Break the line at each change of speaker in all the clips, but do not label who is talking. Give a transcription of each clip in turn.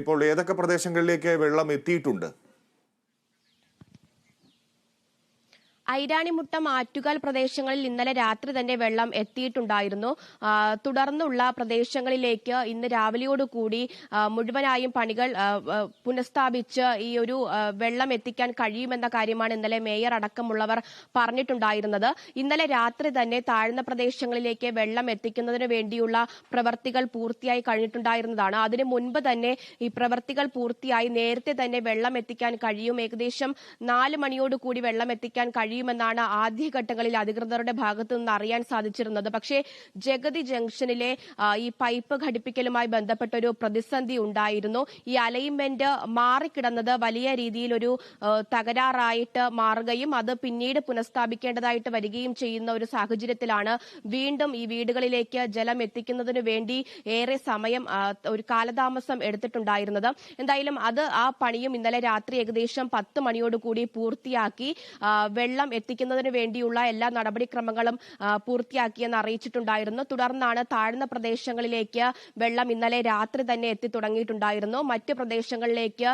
ഇപ്പോൾ ഏതൊക്കെ പ്രദേശങ്ങളിലേക്ക് വെള്ളം എത്തിയിട്ടുണ്ട്?
ഐരാണിമുട്ടം ആറ്റുകാൽ പ്രദേശങ്ങളിൽ ഇന്നലെ രാത്രി തന്നെ വെള്ളം എത്തിയിട്ടുണ്ടായിരുന്നു. തുടർന്നുള്ള പ്രദേശങ്ങളിലേക്ക് ഇന്ന് രാവിലെയോടുകൂടി മുഴുവനായും പണികൾ പുനഃസ്ഥാപിച്ച് ഈ ഒരു വെള്ളം എത്തിക്കാൻ കഴിയുമെന്ന കാര്യമാണ് ഇന്നലെ മേയർ അടക്കമുള്ളവർ പറഞ്ഞിട്ടുണ്ടായിരുന്നത്. ഇന്നലെ രാത്രി തന്നെ താഴ്ന്ന പ്രദേശങ്ങളിലേക്ക് വെള്ളം എത്തിക്കുന്നതിന് വേണ്ടിയുള്ള പ്രവർത്തികൾ പൂർത്തിയായി കഴിഞ്ഞിട്ടുണ്ടായിരുന്നതാണ്. അതിനു മുൻപ് തന്നെ ഈ പ്രവർത്തികൾ പൂർത്തിയായി നേരത്തെ തന്നെ വെള്ളം എത്തിക്കാൻ കഴിയും. ഏകദേശം നാല് മണിയോടുകൂടി വെള്ളം എത്തിക്കാൻ കഴിയുമെന്നാണ് ആദ്യഘട്ടങ്ങളിൽ അധികൃതരുടെ ഭാഗത്തു നിന്ന് അറിയാൻ സാധിച്ചിരുന്നത്. പക്ഷേ ജഗതി ജംഗ്ഷനിലെ ഈ പൈപ്പ് ഘടിപ്പിക്കലുമായി ബന്ധപ്പെട്ട ഒരു പ്രതിസന്ധി ഉണ്ടായിരുന്നു. ഈ അലൈൻമെന്റ് മാറിക്കിടന്നത് വലിയ രീതിയിൽ ഒരു തകരാറായിട്ട് മാറുകയും അത് പിന്നീട് പുനഃസ്ഥാപിക്കേണ്ടതായിട്ട് വരികയും ചെയ്യുന്ന ഒരു സാഹചര്യത്തിലാണ് വീണ്ടും ഈ വീടുകളിലേക്ക് ജലം എത്തിക്കുന്നതിനു വേണ്ടി ഏറെ സമയം ഒരു കാലതാമസം എടുത്തിട്ടുണ്ടായിരുന്നത്. എന്തായാലും അത് ആ പണിയും ഇന്നലെ രാത്രി ഏകദേശം പത്ത് മണിയോടുകൂടി പൂർത്തിയാക്കി. ആ, വെള്ളം എത്തിക്കുന്നതിന് വേണ്ടിയുള്ള എല്ലാ നടപടിക്രമങ്ങളും പൂർത്തിയാക്കിയെന്ന് അറിയിച്ചിട്ടുണ്ടായിരുന്നു. തുടർന്നാണ് താഴ്ന്ന പ്രദേശങ്ങളിലേക്ക് വെള്ളം ഇന്നലെ രാത്രി തന്നെ എത്തി തുടങ്ങിയിട്ടുണ്ടായിരുന്നു. മറ്റ് പ്രദേശങ്ങളിലേക്ക്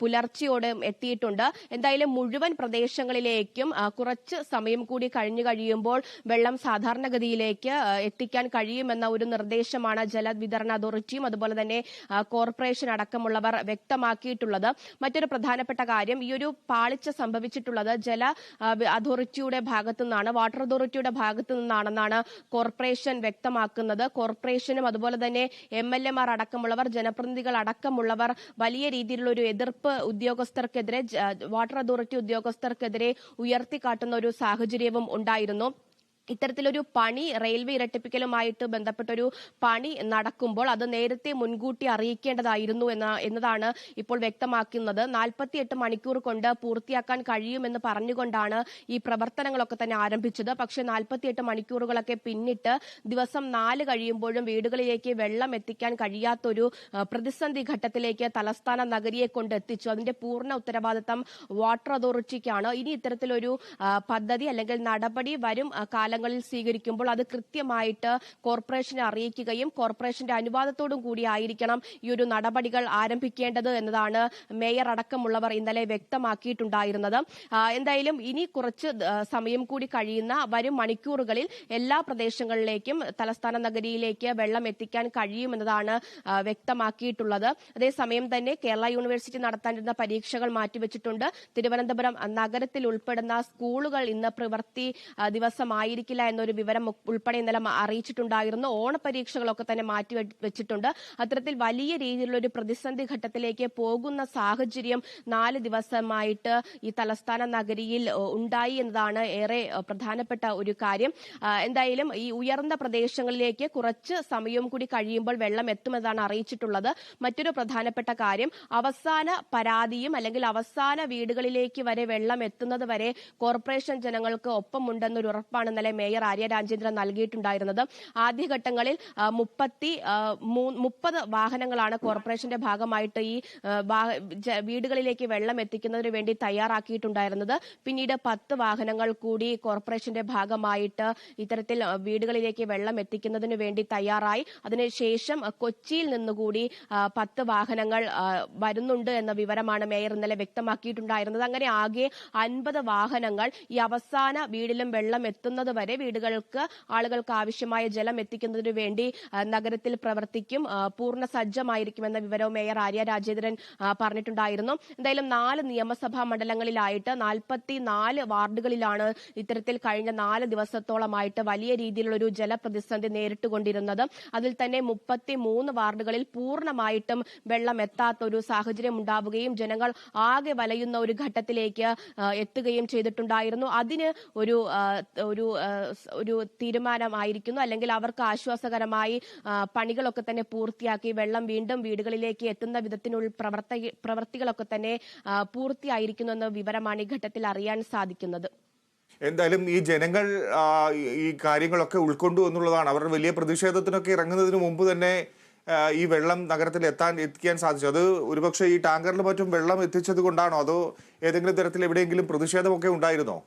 പുലർച്ചയോടെ എത്തിയിട്ടുണ്ട്. എന്തായാലും മുഴുവൻ പ്രദേശങ്ങളിലേക്കും കുറച്ച് സമയം കൂടി കഴിഞ്ഞു കഴിയുമ്പോൾ വെള്ളം സാധാരണഗതിയിലേക്ക് എത്തിക്കാൻ കഴിയുമെന്ന ഒരു നിർദ്ദേശമാണ് ജലവിതരണ അതോറിറ്റിയും അതുപോലെ തന്നെ കോർപ്പറേഷൻ അടക്കമുള്ളവർ വ്യക്തമാക്കിയിട്ടുള്ളത്. മറ്റൊരു പ്രധാനപ്പെട്ട കാര്യം ഈ ഒരു പാളിച്ച സംഭവിച്ചിട്ടുള്ളത് ജല അതോറിറ്റിയുടെ ഭാഗത്തു നിന്നാണ് വാട്ടർ അതോറിറ്റിയുടെ ഭാഗത്തു നിന്നാണെന്നാണ് കോർപ്പറേഷൻ വ്യക്തമാക്കുന്നത്. കോർപ്പറേഷനും അതുപോലെ തന്നെ എം എൽ എമാർ അടക്കമുള്ളവർ ജനപ്രതിനിധികൾ അടക്കമുള്ളവർ വലിയ രീതിയിലുള്ള ഒരു എതിർപ്പ് ഉദ്യോഗസ്ഥർക്കെതിരെ വാട്ടർ അതോറിറ്റി ഉദ്യോഗസ്ഥർക്കെതിരെ ഉയർത്തിക്കാട്ടുന്ന ഒരു സാഹചര്യവും ഉണ്ടായിരുന്നു. ഇത്തരത്തിലൊരു പണി റെയിൽവേ ഇരട്ടിപ്പിക്കലുമായിട്ട് ബന്ധപ്പെട്ടൊരു പണി നടക്കുമ്പോൾ അത് നേരത്തെ മുൻകൂട്ടി അറിയിക്കേണ്ടതായിരുന്നു എന്ന എന്നതാണ് ഇപ്പോൾ വ്യക്തമാക്കുന്നത്. നാൽപ്പത്തിയെട്ട് മണിക്കൂർ കൊണ്ട് പൂർത്തിയാക്കാൻ കഴിയുമെന്ന് പറഞ്ഞുകൊണ്ടാണ് ഈ പ്രവർത്തനങ്ങളൊക്കെ തന്നെ ആരംഭിച്ചത്. പക്ഷെ നാൽപ്പത്തിയെട്ട് മണിക്കൂറുകളൊക്കെ പിന്നിട്ട് ദിവസം നാല് കഴിയുമ്പോഴും വീടുകളിലേക്ക് വെള്ളം എത്തിക്കാൻ കഴിയാത്തൊരു പ്രതിസന്ധി ഘട്ടത്തിലേക്ക് തലസ്ഥാന നഗരിയെ കൊണ്ട് എത്തിച്ചു. അതിന്റെ പൂർണ ഉത്തരവാദിത്തം വാട്ടർ അതോറിറ്റിക്കാണ്. ഇനി ഇത്തരത്തിലൊരു പദ്ധതി അല്ലെങ്കിൽ നടപടി വരും ആ, കാലങ്ങളിൽ സ്വീകരിക്കുമ്പോൾ അത് കൃത്യമായിട്ട് കോർപ്പറേഷനെ അറിയിക്കുകയും കോർപ്പറേഷന്റെ അനുവാദത്തോടും കൂടി ആയിരിക്കണം ഈ ഒരു നടപടികൾ ആരംഭിക്കേണ്ടത് എന്നതാണ് മേയർ അടക്കമുള്ളവർ ഇന്നലെ വ്യക്തമാക്കിയിട്ടുണ്ടായിരുന്നത്. എന്തായാലും ഇനി കുറച്ച് സമയം കൂടി കഴിയുന്ന വരും മണിക്കൂറുകളിൽ എല്ലാ പ്രദേശങ്ങളിലേക്കും തലസ്ഥാന നഗരിയിലേക്ക് വെള്ളം എത്തിക്കാൻ കഴിയുമെന്നതാണ് വ്യക്തമാക്കിയിട്ടുള്ളത്. അതേസമയം തന്നെ കേരള യൂണിവേഴ്സിറ്റി നടത്താനിരുന്ന പരീക്ഷകൾ മാറ്റിവെച്ചിട്ടുണ്ട്. തിരുവനന്തപുരം നഗരത്തിൽ ഉൾപ്പെടുന്ന സ്കൂളുകൾ ഇന്ന് പ്രവൃത്തി ആ, ദിവസമായിരിക്കില്ല എന്നൊരു വിവരം ഉൾപ്പെടെ ഇന്നലെ അറിയിച്ചിട്ടുണ്ടായിരുന്നു. ഓണപരീക്ഷകളൊക്കെ തന്നെ മാറ്റി വെച്ചിട്ടുണ്ട്. അത്തരത്തിൽ വലിയ രീതിയിലുള്ള ഒരു പ്രതിസന്ധി ഘട്ടത്തിലേക്ക് പോകുന്ന സാഹചര്യം നാല് ദിവസമായിട്ട് ഈ തലസ്ഥാന നഗരിയിൽ ഉണ്ടായി എന്നതാണ് ഏറെ പ്രധാനപ്പെട്ട ഒരു കാര്യം. എന്തായാലും ഈ ഉയർന്ന പ്രദേശങ്ങളിലേക്ക് കുറച്ച് സമയവും കൂടി കഴിയുമ്പോൾ വെള്ളം എത്തുമെന്നാണ് അറിയിച്ചിട്ടുള്ളത്. മറ്റൊരു പ്രധാനപ്പെട്ട കാര്യം അവസാന പരാതിയും അല്ലെങ്കിൽ അവസാന വീടുകളിലേക്ക് വരെ വെള്ളം എത്തുന്നത് വരെ കോർപ്പറേഷൻ ജനങ്ങൾക്ക് ഒപ്പമുണ്ടെന്നൊരു ഉറപ്പാണ് ഇന്നലെ മേയർ ആര്യ രാജേന്ദ്രൻ നൽകിയിട്ടുണ്ടായിരുന്നത്. ആദ്യഘട്ടങ്ങളിൽ മുപ്പത്തി മുപ്പത് വാഹനങ്ങളാണ് കോർപ്പറേഷന്റെ ഭാഗമായിട്ട് ഈ വീടുകളിലേക്ക് വെള്ളം എത്തിക്കുന്നതിന് വേണ്ടി തയ്യാറാക്കിയിട്ടുണ്ടായിരുന്നത്. പിന്നീട് പത്ത് വാഹനങ്ങൾ കൂടി കോർപ്പറേഷന്റെ ഭാഗമായിട്ട് ഇത്തരത്തിൽ വീടുകളിലേക്ക് വെള്ളം എത്തിക്കുന്നതിന് വേണ്ടി തയ്യാറായി. അതിനുശേഷം കൊച്ചിയിൽ നിന്നുകൂടി പത്ത് വാഹനങ്ങൾ വരുന്നുണ്ട് എന്ന വിവരമാണ് മേയർ ഇന്നലെ വ്യക്തമാക്കിയിട്ടുണ്ടായിരുന്നത്. അങ്ങനെ ആകെ അൻപത് വാഹനങ്ങൾ ഈ അവസാന വീടിലും വെള്ളം എത്തുന്നത് വരെ വീടുകൾക്ക് ആളുകൾക്ക് ആവശ്യമായ ജലം എത്തിക്കുന്നതിന് വേണ്ടി നഗരത്തിൽ പ്രവർത്തിക്കും പൂർണ സജ്ജമായിരിക്കുമെന്ന വിവരവും മേയർ ആര്യ രാജേന്ദ്രൻ പറഞ്ഞിട്ടുണ്ടായിരുന്നു. എന്തായാലും നാല് നിയമസഭാ മണ്ഡലങ്ങളിലായിട്ട് നാൽപ്പത്തി നാല് വാർഡുകളിലാണ് ഇത്തരത്തിൽ കഴിഞ്ഞ നാല് ദിവസത്തോളമായിട്ട് വലിയ രീതിയിലുള്ളൊരു ജലപ്രതിസന്ധി നേരിട്ടുകൊണ്ടിരുന്നത്. അതിൽ തന്നെ മുപ്പത്തി മൂന്ന് വാർഡുകളിൽ പൂർണമായിട്ടും വെള്ളം എത്താത്ത ഒരു സാഹചര്യം ഉണ്ടാവുകയും ജനങ്ങൾ ആകെ വലയുന്ന ഒരു ഘട്ടത്തിലേക്ക് എത്തുകയും ചെയ്തിട്ടുണ്ടായിരുന്നു. അതിന് ഒരു ഒരു ഒരു തീരുമാനമായിരിക്കുന്നു. അല്ലെങ്കിൽ അവർക്ക് ആശ്വാസകരമായി പണികളൊക്കെ തന്നെ പൂർത്തിയാക്കി വെള്ളം വീണ്ടും വീടുകളിലേക്ക് എത്തുന്ന വിധത്തിനുള്ള പ്രവർത്തി പ്രവർത്തികളൊക്കെ തന്നെ പൂർത്തിയായിരിക്കുന്നു എന്ന വിവരമാണ് ഈ ഘട്ടത്തിൽ അറിയാൻ സാധിക്കുന്നത്.
എന്തായാലും ഈ ജനങ്ങൾ ഈ- കാര്യങ്ങളൊക്കെ ഉൾക്കൊണ്ടു എന്നുള്ളതാണ്. അവർ വലിയ പ്രതിഷേധത്തിനൊക്കെ ഇറങ്ങുന്നതിന് മുമ്പ് തന്നെ ഈ വെള്ളം നഗരത്തിൽ എത്താൻ എത്തിക്കാൻ സാധിച്ചു. അത് ഒരുപക്ഷെ ഈ ടാങ്കറിൽ മറ്റും വെള്ളം എത്തിച്ചത് കൊണ്ടാണോ? അതോ ഏതെങ്കിലും തരത്തിൽ എവിടെയെങ്കിലും പ്രതിഷേധമൊക്കെ ഉണ്ടായിരുന്നോ?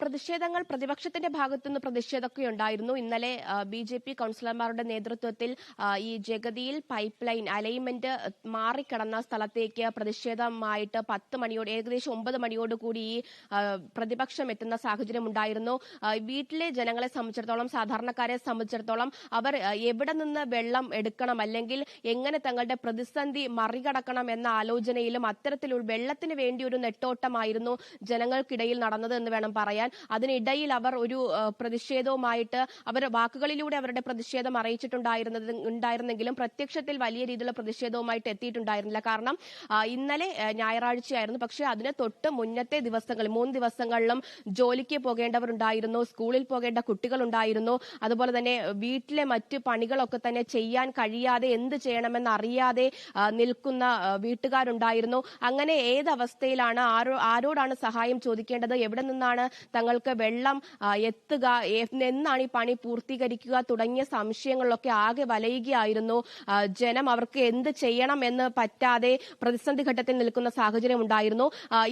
പ്രതിഷേധങ്ങൾ പ്രതിപക്ഷത്തിന്റെ ഭാഗത്തുനിന്ന് പ്രതിഷേധമൊക്കെ ഉണ്ടായിരുന്നു ഇന്നലെ ബി ജെ പി കൗൺസിലർമാരുടെ നേതൃത്വത്തിൽ ഈ ജഗതിയിൽ പൈപ്പ് ലൈൻ അലൈൻമെന്റ് മാറിക്കിടന്ന സ്ഥലത്തേക്ക് പ്രതിഷേധമായിട്ട് പത്ത് മണിയോട് ഏകദേശം ഒമ്പത് മണിയോട് കൂടി ഈ പ്രതിപക്ഷം എത്തുന്ന സാഹചര്യം ഉണ്ടായിരുന്നു. വീട്ടിലെ ജനങ്ങളെ സംബന്ധിച്ചിടത്തോളം സാധാരണക്കാരെ സംബന്ധിച്ചിടത്തോളം അവർ എവിടെ നിന്ന് വെള്ളം എടുക്കണം അല്ലെങ്കിൽ എങ്ങനെ തങ്ങളുടെ പ്രതിസന്ധി മറികടക്കണം എന്ന ആലോചനയിലും അത്തരത്തിലുള്ള വെള്ളത്തിന് വേണ്ടി ഒരു നെട്ടോട്ടമായിരുന്നു ജനങ്ങൾക്കിടയിൽ നടന്നത് എന്ന് വേണം പറയാൻ. അതിനിടയിൽ അവർ ഒരു പ്രതിഷേധവുമായിട്ട് അവർ വാക്കുകളിലൂടെ അവരുടെ പ്രതിഷേധം അറിയിച്ചിട്ടുണ്ടായിരുന്നത് ഉണ്ടായിരുന്നെങ്കിലും പ്രത്യക്ഷത്തിൽ വലിയ രീതിയിലുള്ള പ്രതിഷേധവുമായിട്ട് എത്തിയിട്ടുണ്ടായിരുന്നില്ല. കാരണം ഇന്നലെ ഞായറാഴ്ചയായിരുന്നു. പക്ഷേ അതിന് തൊട്ട് മുന്നത്തെ ദിവസങ്ങളിൽ മൂന്ന് ദിവസങ്ങളിലും ജോലിക്ക് പോകേണ്ടവരുണ്ടായിരുന്നു സ്കൂളിൽ പോകേണ്ട കുട്ടികളുണ്ടായിരുന്നു. അതുപോലെ തന്നെ വീട്ടിലെ മറ്റ് പണികളൊക്കെ തന്നെ ചെയ്യാൻ കഴിയാതെ എന്ത് ചെയ്യണമെന്ന് അറിയാതെ നിൽക്കുന്ന വീട്ടുകാരുണ്ടായിരുന്നു. അങ്ങനെ ഏതവസ്ഥയിലാണ് ആരോ ആരോടാണ് സഹായം ചോദിക്കേണ്ടത്? എവിടെ നിന്നാണ് തങ്ങൾക്ക് വെള്ളം എത്തുക എന്നാണ് ഈ പണി പൂർത്തീകരിക്കുക തുടങ്ങിയ സംശയങ്ങളിലൊക്കെ ആകെ വലയുകയായിരുന്നു. ജനം അവർക്ക് എന്ത് ചെയ്യണം എന്ന് പറ്റാതെ പ്രതിസന്ധി ഘട്ടത്തിൽ നിൽക്കുന്ന സാഹചര്യം ഉണ്ടായിരുന്നു.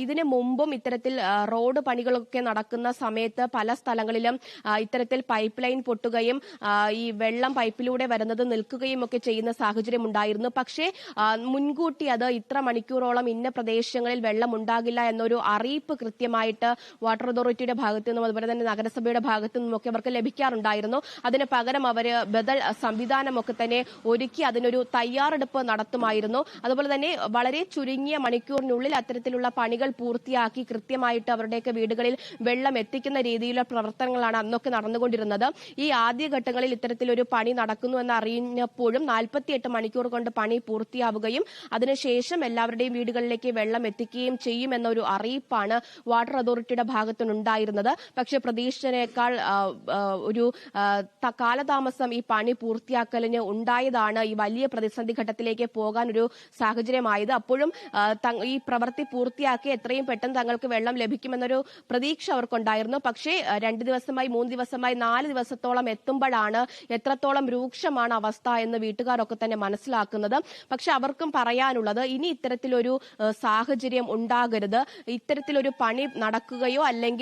ഇതിന് മുമ്പും ഇത്തരത്തിൽ റോഡ് പണികളൊക്കെ നടക്കുന്ന സമയത്ത് പല സ്ഥലങ്ങളിലും ഇത്തരത്തിൽ പൈപ്പ് ലൈൻ പൊട്ടുകയും ഈ വെള്ളം പൈപ്പിലൂടെ വരുന്നത് നിൽക്കുകയും ഒക്കെ ചെയ്യുന്ന സാഹചര്യം ഉണ്ടായിരുന്നു. പക്ഷേ മുൻകൂട്ടി അത് ഇത്ര മണിക്കൂറോളം ഇന്ന പ്രദേശങ്ങളിൽ വെള്ളം ഉണ്ടാകില്ല എന്നൊരു അറിയിപ്പ് കൃത്യമായിട്ട് വാട്ടർ അതോറിറ്റിയുടെ ഭാഗത്തു നിന്നും അതുപോലെ തന്നെ നഗരസഭയുടെ ഭാഗത്തു നിന്നും ഒക്കെ അവർക്ക് ലഭിക്കാറുണ്ടായിരുന്നു. അതിന് പകരം അവർ ബദൽ സംവിധാനമൊക്കെ തന്നെ ഒരുക്കി അതിനൊരു തയ്യാറെടുപ്പ് നടത്തുമായിരുന്നു. അതുപോലെ തന്നെ വളരെ ചുരുങ്ങിയ മണിക്കൂറിനുള്ളിൽ അത്തരത്തിലുള്ള പണികൾ പൂർത്തിയാക്കി കൃത്യമായിട്ട് അവരുടെയൊക്കെ വീടുകളിൽ വെള്ളം എത്തിക്കുന്ന രീതിയിലുള്ള പ്രവർത്തനങ്ങളാണ് അന്നൊക്കെ നടന്നുകൊണ്ടിരുന്നത്. ഈ ആദ്യഘട്ടങ്ങളിൽ ഇത്തരത്തിലൊരു പണി നടക്കുന്നു എന്ന് അറിഞ്ഞപ്പോഴും നാൽപ്പത്തിയെട്ട് മണിക്കൂർ കൊണ്ട് പണി പൂർത്തിയാവുകയും അതിനുശേഷം എല്ലാവരുടെയും വീടുകളിലേക്ക് വെള്ളം എത്തിക്കുകയും ചെയ്യുമെന്നൊരു അറിയിപ്പാണ് വാട്ടർ അതോറിറ്റിയുടെ ഭാഗത്തുനിന്നുണ്ടായിരുന്നത് പക്ഷേ പ്രതീക്ഷിച്ചതിനേക്കാൾ ഒരു കാലതാമസം ഈ പണി പൂർത്തിയാക്കലിന് ഉണ്ടായതാണ് ഈ വലിയ പ്രതിസന്ധി ഘട്ടത്തിലേക്ക് പോകാൻ ഒരു സാഹചര്യമായത്. അപ്പോഴും ഈ പ്രവൃത്തി പൂർത്തിയാക്കി എത്രയും പെട്ടെന്ന് തങ്ങൾക്ക് വെള്ളം ലഭിക്കുമെന്നൊരു പ്രതീക്ഷ അവർക്കുണ്ടായിരുന്നു. പക്ഷേ രണ്ട് ദിവസമായി മൂന്ന് ദിവസമായി നാല് ദിവസത്തോളം എത്തുമ്പോഴാണ് എത്രത്തോളം രൂക്ഷമാണ് അവസ്ഥ എന്ന് വീട്ടുകാരൊക്കെ തന്നെ മനസ്സിലാക്കുന്നത്. പക്ഷെ അവർക്കും പറയാനുള്ളത് ഇനി ഇത്തരത്തിലൊരു സാഹചര്യം ഉണ്ടാകരുത്. ഇത്തരത്തിലൊരു പണി നടക്കുകയോ അല്ലെങ്കിൽ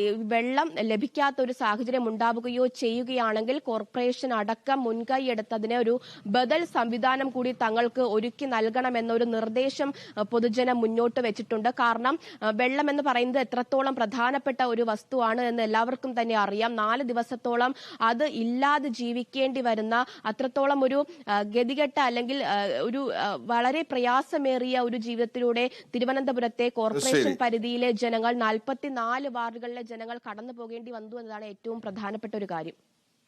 ഈ വെള്ളം ലഭിക്കാത്ത ഒരു സാഹചര്യം ഉണ്ടാവുകയോ ചെയ്യുകയാണെങ്കിൽ കോർപ്പറേഷൻ അടക്കം മുൻകൈ എടുത്തതിന് ഒരു ബദൽ സംവിധാനം കൂടി തങ്ങൾക്ക് ഒരുക്കി നൽകണമെന്നൊരു നിർദ്ദേശം പൊതുജനം മുന്നോട്ട് വെച്ചിട്ടുണ്ട്. കാരണം വെള്ളം എന്ന് പറയുന്നത് എത്രത്തോളം പ്രധാനപ്പെട്ട ഒരു വസ്തുവാണ് എന്ന് എല്ലാവർക്കും തന്നെ അറിയാം. നാല് ദിവസത്തോളം അത് ഇല്ലാതെ ജീവിക്കേണ്ടി വരുന്ന അത്രത്തോളം ഒരു ഗതികെട്ട അല്ലെങ്കിൽ ഒരു വളരെ പ്രയാസമേറിയ ഒരു ജീവിതത്തിലൂടെ തിരുവനന്തപുരത്തെ കോർപ്പറേഷൻ പരിധിയിലെ ജനങ്ങൾ നാൽപ്പത്തിനാല് വാർഡുകളിലെ ജനങ്ങൾ കടന്നു പോകേണ്ടി വന്നു എന്നതാണ് ഏറ്റവും പ്രധാനപ്പെട്ട ഒരു കാര്യം.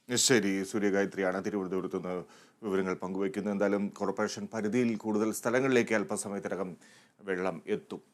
ശരി സൂര്യഗായത്രിയാണ് തിരുവനന്തപുരത്ത് നിന്ന് വിവരങ്ങൾ പങ്കുവയ്ക്കുന്നത്. എന്തായാലും കോർപ്പറേഷൻ പരിധിയിൽ കൂടുതൽ സ്ഥലങ്ങളിലേക്ക് അല്പസമയത്തിനകം വെള്ളം എത്തും.